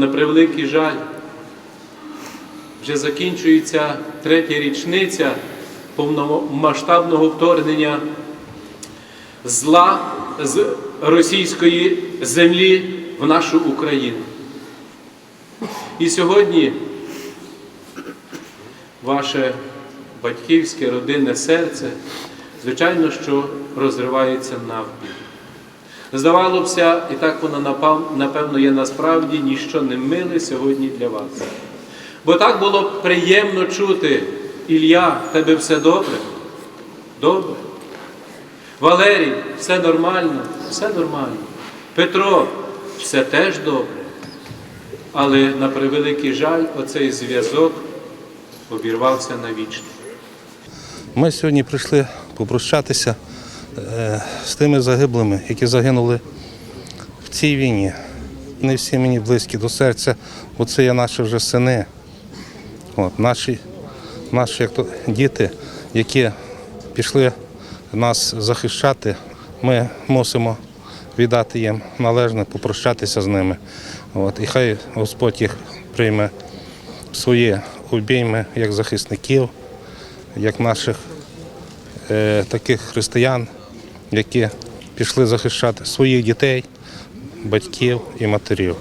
на превеликий жаль, вже закінчується третя річниця повномасштабного вторгнення зла з російської землі в нашу Україну. І сьогодні ваше батьківське родинне серце, звичайно, що розривається навпіл. Здавалося, і так воно напевно є насправді ніщо не миле сьогодні для вас. Бо так було б приємно чути, Ілля, тебе все добре? Добре. Валерій, все нормально, все нормально. Петро, все теж добре. Але на превеликий жаль, оцей зв'язок обірвався навічно. Ми сьогодні прийшли попрощатися з тими загиблими, які загинули в цій війні. Не всі мені близькі до серця, бо це є наші вже сини. От, наші, наші як то, діти, які пішли нас захищати, ми мусимо віддати їм належне, попрощатися з ними. От, і хай Господь їх прийме в свої обійми як захисників, як наших е, таких християн, які пішли захищати своїх дітей, батьків і матерів.